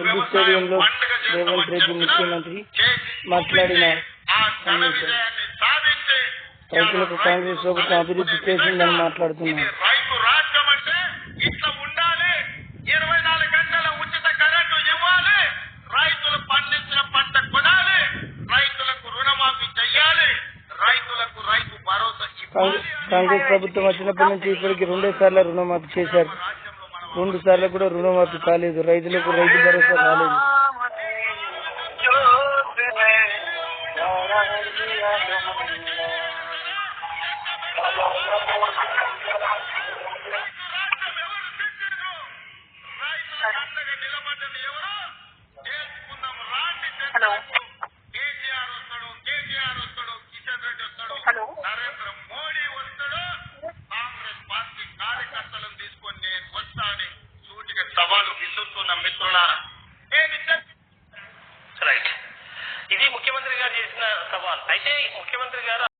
LB స్టేడియంలో రేవంత్ రెడ్డి ముఖ్యమంత్రి మాట్లాడిన. రైతులకు కాంగ్రెస్ ప్రభుత్వం అభివృద్ధి చేసిందని మాట్లాడుతున్నారు. కాంగ్రెస్ ప్రభుత్వం వచ్చినప్పటి నుంచి ఇప్పటికి రెండే సార్లు రుణమాఫీ చేశారు. రెండు సార్లు కూడా రుణమాఫీ కాలేదు. రైతులకు రైతు భరోసా రాలేదు. విసురుతున్న రైట్. ఇది ముఖ్యమంత్రి గారు చేసిన సవాల్. అయితే ముఖ్యమంత్రి గారు